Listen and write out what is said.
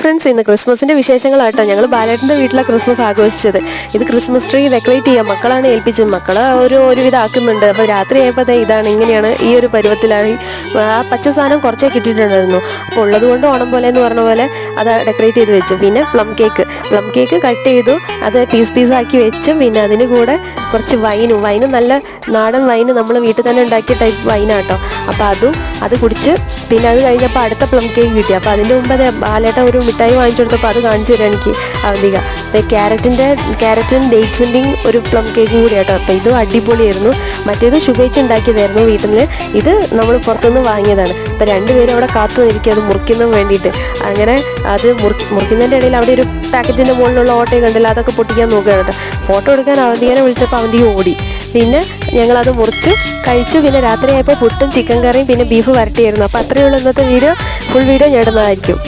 Friends ഇന്ന് ക്രിസ്മസിന്റെ വിശേഷങ്ങളാട്ടോ. ഞങ്ങൾ ബാലേട്ടന്റെ വീട്ടിലെ ക്രിസ്മസ് ആഘോഷിച്ചത്. ഇത് ക്രിസ്മസ് ട്രീ ഡെക്കറേറ്റ് ചെയ്യാം മക്കളാണ് ഏൽപ്പിച്ചത്. മക്കൾ ഒരു ഒരുവിധം ആക്കുന്നുണ്ട്. അപ്പോൾ രാത്രി ആയപ്പോൾ ഇതാണ്. ഇങ്ങനെയാണ് ഈ ഒരു പരുവത്തിലാണ് ആ പച്ച സാധനം കുറച്ചേ കിട്ടിയിട്ടുണ്ടായിരുന്നു. അപ്പോൾ ഉള്ളത് കൊണ്ട് ഓണം പോലെ എന്ന് പറഞ്ഞ പോലെ അത് ഡെക്കറേറ്റ് ചെയ്ത് വെച്ചു. പിന്നെ plum cake. Plum cake cut ചെയ്തു. അത് പീസ് പീസ് ആക്കി വെച്ചു. പിന്നെ അതിന് കൂടെ കുറച്ച് വൈനും. വൈനും നല്ല നാടൻ വൈന് നമ്മൾ വീട്ടിൽ തന്നെ ഉണ്ടാക്കിയ ടൈപ്പ് വൈനാട്ടോ. അപ്പോൾ അതും അത് കുടിച്ച് പിന്നെ അത് കഴിഞ്ഞപ്പോൾ അടുത്ത പ്ലം കേക്ക് കിട്ടി. അപ്പോൾ അതിന്റെ മുമ്പ് അതെ ബാലേട്ട ഒരു മിഠായി വാങ്ങിച്ചു കൊടുത്തപ്പോൾ അത് കാണിച്ചു തരാം എനിക്ക്. അവധിക ക്യാരറ്റിന്റെ ക്യാരറ്റും ഡേറ്റ്സിന്റെയും ഒരു പ്ലം കേക്കും കൂടി കേട്ടോ അപ്പോൾ ഇത് അടിപൊളിയായിരുന്നു. മറ്റേത് ഷുഗേച്ച് ഉണ്ടാക്കിയതായിരുന്നു വീട്ടിൽ ഇത് നമ്മൾ പുറത്തുനിന്ന് വാങ്ങിയതാണ്. അപ്പോൾ രണ്ടുപേരും അവിടെ കാത്തു നിൽക്കുക അത് മുറിക്കുന്നതിന് വേണ്ടിയിട്ട്. അങ്ങനെ അത് മുറി മുറിക്കുന്നതിന്റെ ഇടയിൽ അവിടെ ഒരു പാക്കറ്റിന്റെ മുകളിലുള്ള ഓട്ടോ കണ്ടില്ല? അതൊക്കെ പൊട്ടിക്കാൻ നോക്കുകയാണ് കേട്ടോ. ഫോട്ടോ എടുക്കാൻ അവധികനെ വിളിച്ചപ്പോൾ അവധി ഓടി. പിന്നെ ഞങ്ങളത് മുറിച്ചു കഴിച്ചു. പിന്നെ രാത്രിയായപ്പോൾ പുട്ടും ചിക്കൻ കറിയും പിന്നെ ബീഫ് വരട്ടിയായിരുന്നു. അപ്പോൾ അത്രയേ ഉള്ളൂ ഇന്നത്തെ വീഡിയോ. ഫുൾ വീഡിയോ ഞാൻ ഇടുന്നതായിരിക്കും.